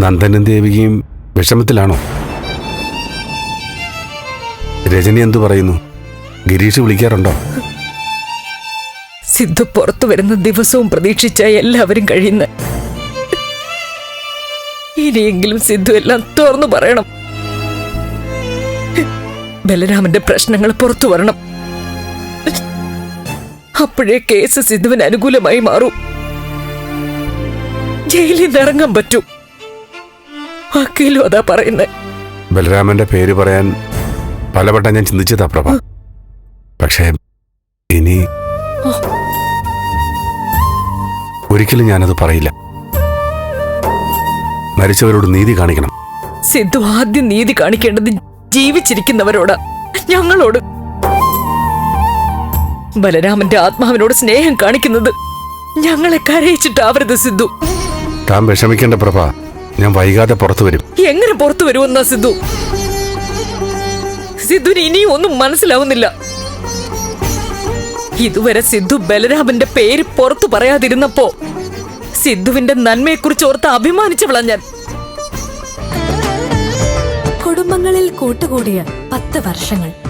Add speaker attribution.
Speaker 1: നന്ദനും ദേവികയും വിഷമത്തിലാണോ? രജനി എന്തു പറയുന്നു? ഗിരീഷ് വിളിക്കാറുണ്ടോ?
Speaker 2: സിദ്ധു പുറത്തു വരുന്ന ദിവസവും പ്രതീക്ഷിച്ച എല്ലാവരും കഴിയുന്ന. ഇനിയെങ്കിലും സിദ്ധു എല്ലാം തുറന്നു പറയണം. ബലരാമന്റെ പ്രശ്നങ്ങൾ പുറത്തു വരണം. അപ്പോഴേ കേസ് സിദ്ധുവിന് അനുകൂലമായി മാറും. ജയിലിൽ നിന്ന് ഇറങ്ങാൻ പറ്റൂ. വക്കീലും അതാ പറയുന്നത്
Speaker 1: ബലരാമന്റെ പേര് പറയാൻ പലവട്ടം ഞാൻ ചിന്തിച്ചതാ പ്രഭ. പക്ഷേ ഇനി ഒരിക്കലും ഞാനത് പറയില്ല. മരിച്ചവരോട് നീതി കാണിക്കണം.
Speaker 2: സിദ്ധു ആദ്യം നീതി കാണിക്കേണ്ടത് ജീവിച്ചിരിക്കുന്നവരോട് ഞങ്ങളോട്. ബലരാമന്റെ ആത്മാവിനോട് സ്നേഹം കാണിക്കുന്നത് ഞങ്ങളെ കരയിച്ചിട്ടാവരുത് സിദ്ധു.
Speaker 1: താൻ വിഷമിക്കേണ്ട പ്രഭ. ഞാൻ വൈകാതെ പുറത്തു വരും.
Speaker 2: എങ്ങനെ പുറത്തു വരുമെന്നാ സിദ്ധു? സിദ്ധുന് ഇനിയും ഒന്നും മനസ്സിലാവുന്നില്ല. ഇതുവരെ സിദ്ധു ബലരാമന്റെ പേര് പുറത്തു പറയാതിരുന്നപ്പോ സിദ്ധുവിന്റെ നന്മയെക്കുറിച്ച് ഓർത്ത് അഭിമാനിച്ചവളാ ഞാൻ.
Speaker 3: കുടുംബങ്ങളിൽ കൂട്ടുകൂടിയ പത്ത് വർഷങ്ങൾ.